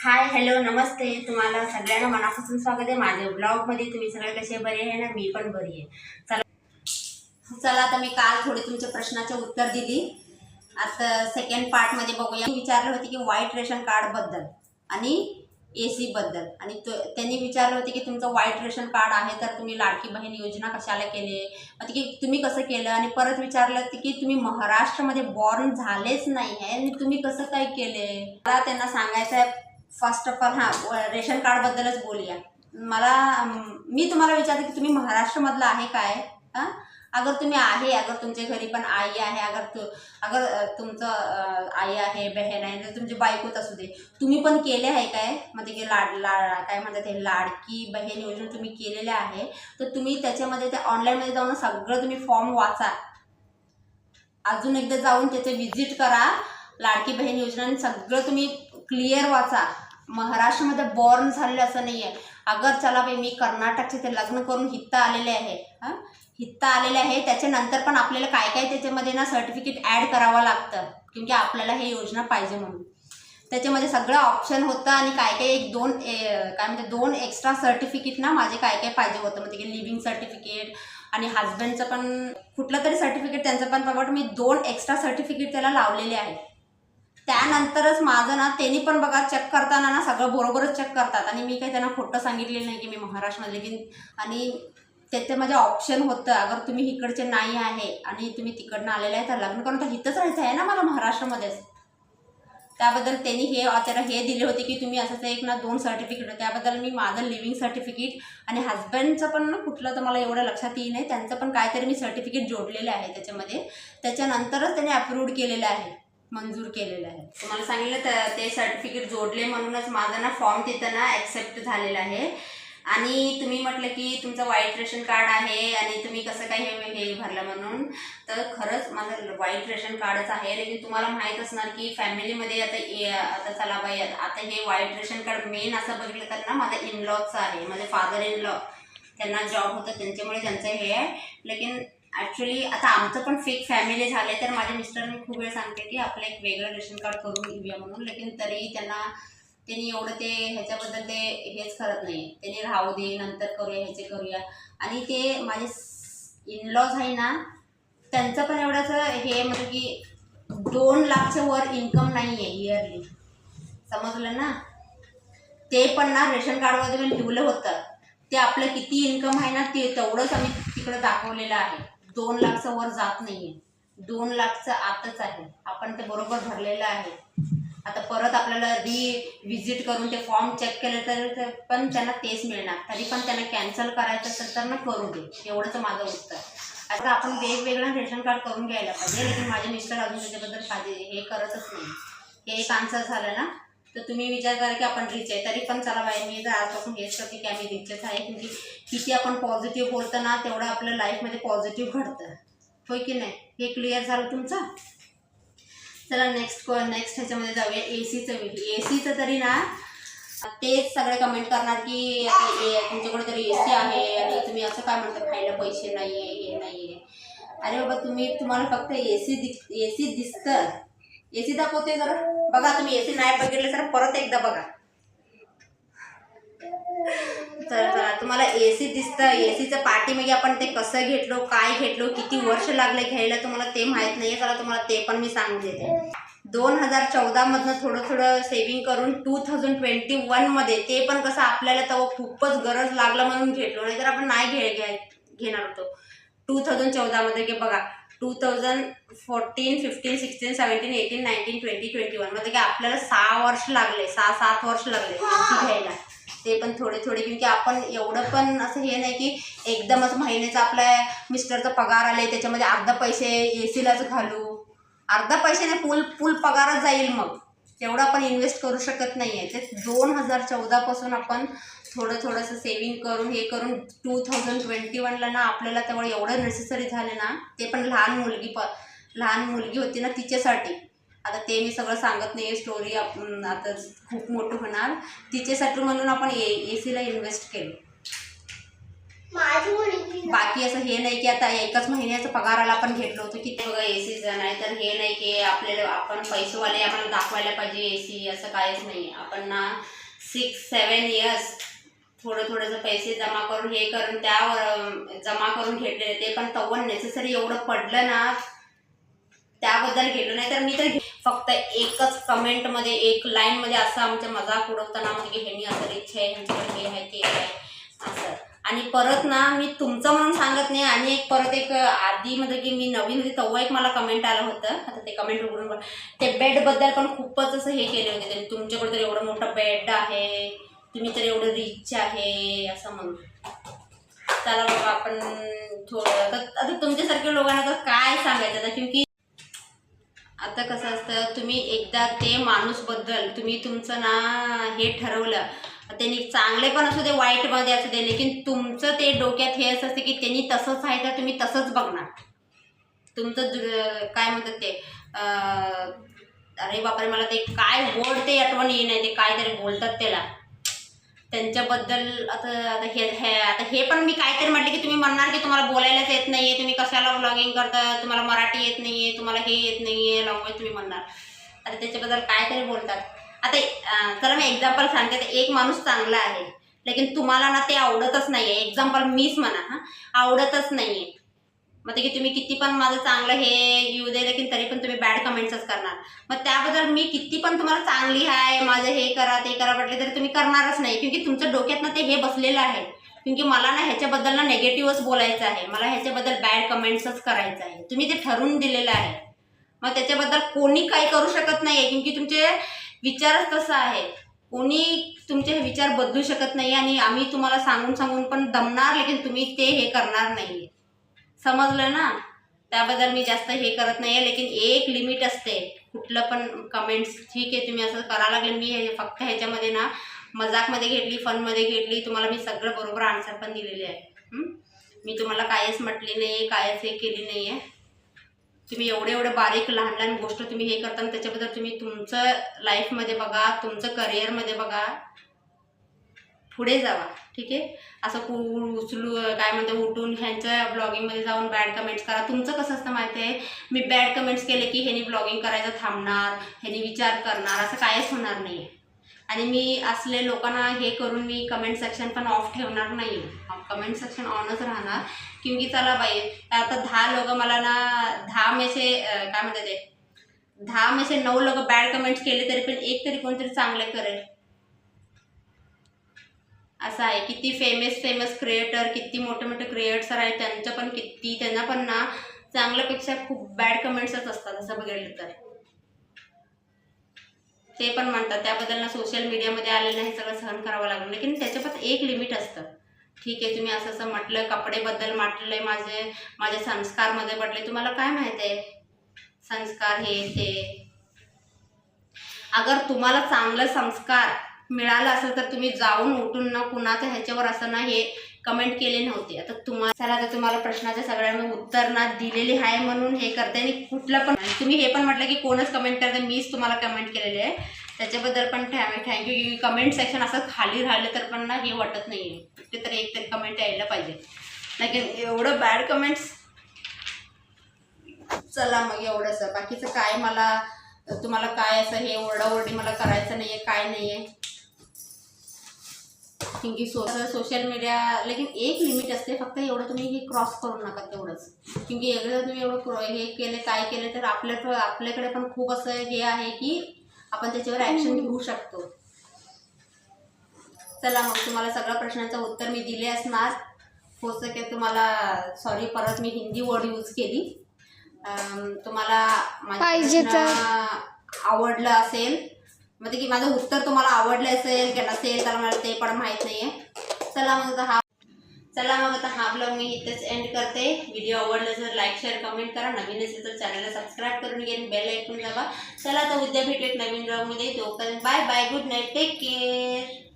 Hi hello नमस्ते. तुम्हाला सगळ्यांना मनापासून स्वागत आहे. माझ्या ब्लॉगमध्ये तुम्ही सगळे कसे बरे आहे ना? मी पण बरी आहे. चला. चला आता मी काल थोडे तुमच्या प्रश्नाचे उत्तर दिली. आता सेकंड पार्टमध्ये बघूया. विचारलं होते की व्हाईट रेशन कार्डबद्दल आणि ए सीबद्दल आणि तो त्यांनी विचारलं होते की तुमचं व्हाईट रेशन कार्ड आहे तर तुम्ही लाडकी बहीण योजना कशाला केले? मग की तुम्ही कसं केलं? आणि परत विचारलं होतं की तुम्ही महाराष्ट्रामध्ये बॉर्न झालेच नाही आहे आणि तुम्ही कसं काय केले? मला त्यांना सांगायचं आहे फर्स्ट ऑफ ऑल हां रेशन कार्डबद्दलच बोलूया. मला मी तुम्हाला विचारते की तुम्ही महाराष्ट्रामधलं आहे काय? हां? अगर तुम्ही आहे अगर तुमच्या घरी पण आई आहे अगर तु अगर तुमचं आई आहे बहीण आहे तर तुमची बायकोच असू दे. तुम्ही पण केले आहे काय? म्हणजे की लाड लाड काय म्हणतात ते लाडकी बहीण योजना तुम्ही केलेल्या आहे तर तुम्ही त्याच्यामध्ये ते ऑनलाईनमध्ये जाऊन सगळं तुम्ही फॉर्म वाचा. अजून एकदा जाऊन त्याचे व्हिजिट करा. लाडकी बहीण योजना आणि सगळं तुम्ही क्लिअर वाचा. महाराष्ट्रामध्ये बॉर्न झालेलं असं नाही आहे अगर चला बाई मी कर्नाटकचे ते लग्न करून हित्ता आलेले आहे. हां? हित्ता आलेले आहे. त्याच्यानंतर पण आपल्याला काय काय त्याच्यामध्ये ना सर्टिफिकेट ॲड करावं लागतं. क्योंकि आपल्याला हे योजना पाहिजे म्हणून. त्याच्यामध्ये सगळं ऑप्शन होतं आणि काय काय एक दोन ए, काय म्हणते दोन एक्स्ट्रा सर्टिफिकेट ना माझे काय काय पाहिजे होतं. म्हणजे की लिव्हिंग सर्टिफिकेट आणि हजबंडचं पण कुठलं तरी सर्टिफिकेट त्यांचं पण. बघा मी दोन एक्स्ट्रा सर्टिफिकेट त्याला लावलेले आहे त्यानंतरच माझं ना त्यांनी पण बघा चेक करताना ना सगळं बरोबरच चेक करतात. आणि मी काही त्यांना खोटं सांगितलेलं नाही की मी महाराष्ट्रामध्ये की आणि त्याच्यामध्ये ऑप्शन होतं. अगर तुम्ही इकडचे नाही आहे आणि तुम्ही तिकडनं आलेले आहे तर लग्न करून तर इथंच राहायचं आहे ना मला महाराष्ट्रामध्येच. त्याबद्दल त्यांनी हे त्याला हे दिले होते की तुम्ही असं एक ना दोन सर्टिफिकेट त्याबद्दल मी माझं लिव्हिंग सर्टिफिकेट आणि हजबंडचं पण ना कुठलं तर मला एवढं लक्षात येईल नाही त्यांचं पण काहीतरी मी सर्टिफिकेट जोडलेलं आहे त्याच्यामध्ये. त्याच्यानंतरच त्यांनी अप्रूव्ड केलेलं आहे. मंजूर केलेलं आहे. तुम्हाला सांगितलं तर ते सर्टिफिकेट जोडले म्हणूनच माझं ना फॉर्म तिथं ना ॲक्सेप्ट झालेला आहे. आणि तुम्ही म्हटलं की तुमचं व्हाईट रेशन कार्ड आहे आणि तुम्ही कसं काय हे हे भरलं म्हणून. तर खरंच माझं व्हाईट रेशन कार्डच आहे. लेकिन तुम्हाला माहीत असणार की फॅमिलीमध्ये आता ए आता चला बाई आता हे व्हाईट रेशन कार्ड मेन असं बघितलं तर ना माझं इनलॉचं आहे. माझे फादर इन लॉ त्यांना जॉब होतं त्यांच्यामुळे त्यांचं हे आहे. लेकिन ॲक्च्युली आता आमचं पण फेक फॅमिली झाले तर माझ्या मिस्टरने खूप वेळ सांगते की आपलं एक वेगळं रेशन कार्ड करून घेऊया म्हणून. लेकिन तरी त्यांना त्यांनी एवढं ते ह्याच्याबद्दल ते हेच करत नाही. त्यांनी राहू दे नंतर करूया ह्याचे करूया. आणि ते माझे इनलॉज आहे ना त्यांचं पण एवढंच हे म्हणजे की दोन लाखच्या वर इन्कम नाही आहे इयरली समजलं ना? ते पण ना रेशन कार्डमध्ये पण होतं. ते आपलं किती इन्कम आहे ना ते तेवढंच आम्ही तिकडं दाखवलेलं आहे. दोन लाखचं वर जात नाही आहे दोन लाखचं आतच आहे. आपण ते बरोबर भरलेलं आहे. आता परत आपल्याला री विजिट करून ते फॉर्म चेक केले तर पण त्यांना तेच मिळणार. तरी पण त्यांना कॅन्सल करायचं असेल तर ना करू दे. एवढंच माझं उत्तर. आता आपण वेगवेगळं रेशन कार्ड करून घ्यायला पाहिजे. लेकिन माझे मिस्टर अजून त्याच्याबद्दल पाहिजे हे करतच नाही. हे एक आन्सर झालं ना? तर तुम्ही विचार करा की आपण रिच आहे. तरी पण चला बाई मी जर आजपासून हेच करते की आम्ही रिचच आहे म्हणजे किती आपण पॉझिटिव्ह बोलतो ना तेवढं आपल्या लाईफमध्ये पॉझिटिव्ह घडतं. होय की नाही? हे क्लिअर झालं तुमचं? चला नेक्स्ट नेक्स्ट ह्याच्यामध्ये जाऊया. ए सीचं ए सीचं तरी ना तेच सगळे कमेंट करणार की आता ए तुमच्याकडे तरी ए सी आहे. आणि तुम्ही असं काय म्हणता? खायला पैसे नाही आहे हे नाही आहे अरे बाबा तुम्ही तुम्हाला फक्त ए सी दि ए सी दिसतं. ए सी दाखवते जरा. बघा तुम्ही एसी नाही बघितले तर परत एकदा बघा. तर चला तुम्हाला ए सी दिसतं ए सीचं आपण ते कसं घेतलो काय घेतलो किती वर्ष लागले घ्यायला तुम्हाला ते माहीत नाही आहे चला तुम्हाला ते पण मी सांगून देते. दोन हजार चौदामधनं थोडं थोडं सेव्हिंग करून टू थाउजंड ट्वेंटी वनमध्ये ते पण कसं आपल्याला तेव्हा खूपच गरज लागलं म्हणून घेतलो. नाही तर आपण नाही घे घेणार होतो. टू थाउजंड चौदामध्ये की बघा. Two thousand fourteen fifteen sixteen seventeen eighteen nineteen twenty twenty वनमध्ये की आपल्याला सहा वर्ष लागले सहा सात वर्ष लागले घ्यायला. ते पण थोडे थोडे क्योंकि आपण एवढं पण असं हे नाही की एकदमच महिन्याचा आपल्या मिस्टरचा पगार आले त्याच्यामध्ये अर्धा पैसे ए सीलाच घालू. अर्धा पैसे नाही फुल फुल पगारच जाईल मग. तेवढं आपण इन्व्हेस्ट करू शकत नाही आहे ते दोन हजार चौदापासून आपण थोडं थोडंसं सेविंग करून हे करून टू थाउजंड ट्वेंटी वनला ना आपल्याला तेवढं एवढं नेसेसरी झाले ना ते पण लहान मुलगी प लहान मुलगी होती ना तिच्यासाठी. आता ते मी सगळं सांगत नाही स्टोरी आपण आता खूप मोठं होणार. तिच्यासाठी म्हणून आपण ए ए सीला इन्व्हेस्ट केलं. बाकी असं हे नाही की आता एकच महिन्याचं पगाराला आपण घेतलं होतं की ते बघा ए सी जण आहे तर हे नाही की आपल्याला आपण पैसेवाले आम्हाला दाखवायला पाहिजे ए सी असं काहीच नाही आपण ना सिक्स सेवन इयर्स थोडं थोडंसं पैसे जमा करून हे करून त्यावर जमा करून घेतलेले ते पण तव्हा नेसेसरी एवढं पडलं ना त्याबद्दल गेलो नाही तर मी तर फक्त एकच कमेंटमध्ये एक लाईनमध्ये असं आमच्या मजाक उडवताना म्हणजे की ह्यांनी असं इच्छा आहे ह्यांच्याकडे हे आहे ते आहे असं. आणि परत ना मी तुमचं म्हणून सांगत नाही आणि एक परत एक आधी म्हणजे की मी नवीन होती तेव्हा एक मला कमेंट आलं होतं. आता ते कमेंट उघडून ते बेडबद्दल पण खूपच असं हे केले होते त्यांनी. तुमच्याकडे तर एवढं मोठं बेड आहे. तुम्ही तर एवढं रिच आहे असं म्हणून. चला बाबा आपण थोडं आता आता तुमच्यासारख्या लोकांना तर काय सांगायचं? आता क्योंकि आता कसं असतं तुम्ही एकदा ते माणूसबद्दल तुम्ही तुमचं ना हे ठरवलं त्यांनी चांगले पण असू दे वाईटमध्ये असू दे लेकिन तुमचं ते डोक्यात हे असं असते की त्यांनी तसंच आहे तर तुम्ही तसंच बघणार. तुमचं काय म्हणतात ते अरे बापरे मला ते काय बोलते ते आठवण येई नाही ते तरी बोलतात त्याला. त्यांच्याबद्दल आता आता हे हे आता हे पण मी काहीतरी म्हटलं की तुम्ही म्हणणार की तुम्हाला बोलायलाच येत नाहीये तुम्ही कशाला ब्लॉगिंग करता तुम्हाला मराठी येत नाहीये तुम्हाला हे येत नाही आहे लँग्वेज तुम्ही म्हणणार. आता त्याच्याबद्दल काहीतरी बोलतात. आता चला मी एक्झाम्पल सांगते. तर एक माणूस चांगला आहे लेकिन तुम्हाला ना ते आवडतच नाही आहे एक्झाम्पल मीच म्हणा हां. आवडतच आहे मग ते की तुम्ही किती पण माझं चांगलं हे येऊ दे लेकिन तरी पण तुम्ही बॅड कमेंट्सच करणार. मग त्याबद्दल मी किती पण तुम्हाला चांगली आहे माझं हे करा ते करा म्हटले तरी तुम्ही करणारच नाही. क्योंकि तुमच्या डोक्यात ना ते हे बसलेलं आहे. क्योंकि मला ना ह्याच्याबद्दल ना नेगेटिव्हच बोलायचं आहे. मला ह्याच्याबद्दल बॅड कमेंट्सच करायचं आहे. तुम्ही ते ठरवून दिलेलं आहे. मग त्याच्याबद्दल कोणी काही करू शकत नाही आहे क्योंकि तुमचे विचारच तसं आहे. कोणी तुमचे विचार बदलू शकत नाही आणि आम्ही तुम्हाला सांगून सांगून पण दमणार लेकिन तुम्ही ते हे करणार नाही समजलं ना? त्याबद्दल मी जास्त हे करत नाही आहे लेकिन एक लिमिट असते. कुठलं पण कमेंट्स ठीक आहे तुम्ही असं करा लागले मी हे फक्त ह्याच्यामध्ये ना मजाकमध्ये घेतली फनमध्ये घेतली तुम्हाला मी सगळं बरोबर आन्सर पण दिलेले आहे. मी तुम्हाला कायच म्हटली नाही आहे कायच हे केली नाही आहे तुम्ही एवढे एवढे बारीक लहान लहान गोष्ट तुम्ही हे करता त्याच्याबद्दल तुम्ही तुमचं लाईफमध्ये बघा तुमचं करिअरमध्ये बघा. पुढे जावा ठीक आहे? असं कु उचलू काय म्हणते उठून ह्यांच्या ब्लॉगिंगमध्ये जाऊन बॅड कमेंट्स करा. तुमचं कसं असतं माहिती आहे मी बॅड कमेंट्स केले की ह्यानी ब्लॉगिंग करायचं थांबणार ह्यानी विचार करणार असं काहीच होणार नाही आहे आणि मी असले लोकांना हे करून मी कमेंट सेक्शन पण ऑफ ठेवणार नाही कमेंट सेक्शन ऑनच राहणार. की चला बाई आता दहा लोक मला ना दहा मेसे काय म्हणते ते? दहा मेसे नऊ लोक बॅड कमेंट्स केले तरी पण एक तरी कोणतरी चांगले करेल. असं आहे किती फेमस फेमस क्रिएटर किती मोठे मोठे क्रिएटर आहेत त्यांचं पण किती त्यांना पण ना चांगल्यापेक्षा खूप बॅड कमेंट्सच असतात असं बघितलं तर. ते पण म्हणतात त्याबद्दल ना सोशल मीडियामध्ये आलेलं हे सगळं सहन करावं लागलं लेकिन त्याच्या पण एक लिमिट असतं. ठीक आहे तुम्ही असं असं म्हटलं कपडेबद्दल म्हटलं माझे माझे संस्कारमध्ये पडले तुम्हाला काय माहिती आहे? संस्कार हे ते. अगर तुम्हाला चांगलं संस्कार मिळालं असेल तर तुम्ही जाऊन उठून ना कुणाच्या ह्याच्यावर असं ना हे कमेंट केले नव्हते. आता तुम्हाला चला तुम्हाला प्रश्नाच्या सगळ्यांना उत्तर ना दिलेली आहे म्हणून हे करते आणि कुठलं पण तुम्ही हे पण म्हटलं की कोणच कमेंट करते मीच तुम्हाला कमेंट केलेले आहे. त्याच्याबद्दल पण थँक्यू म्हणजे की कमेंट सेक्शन असं खाली राहिलं तर पण ना हे वाटत नाही आहे. कुठेतरी एक तरी कमेंट यायला पाहिजे. लेकिन एवढं बॅड कमेंट्स चला मग एवढंसं बाकीचं काय मला तुम्हाला काय असं हे ओरडाओरडी मला करायचं नाही आहे काय नाही आहे क्योंकि सो सोशल मीडिया लेकिन एक लिमिट असते फक्त एवढं तुम्ही हे क्रॉस करू नका तेवढंच. क्योंकि एकदा तुम्ही एवढं क्रॉ हे केले काय केले तर आपल्या आपल्याकडे पण खूप असं हे आहे की आपण त्याच्यावर ॲक्शन घेऊ शकतो. चला मग तुम्हाला सगळ्या प्रश्नाचं उत्तर मी दिले असणार. हो सके तुम्हाला सॉरी परत मी हिंदी वर्ड यूज केली. तुम्हाला माझे पाहिजे प्रश्न आवडलं असेल म्हणजे की माझं उत्तर तुम्हाला आवडलं असेल की नसेल तर मला ते पण माहीत नाही आहे चला मग आता हा चला मग आता हा ब्लॉग मी इथेच एंड करते. व्हिडिओ आवडला तर लाईक शेअर कमेंट करा. नवीन असेल तर चॅनलला सबस्क्राईब करून घेईन बेल ऐकून जावा चला आता उद्या भेटूयात नवीन ब्लॉगमध्ये तोपर्यंत bye bye good night take care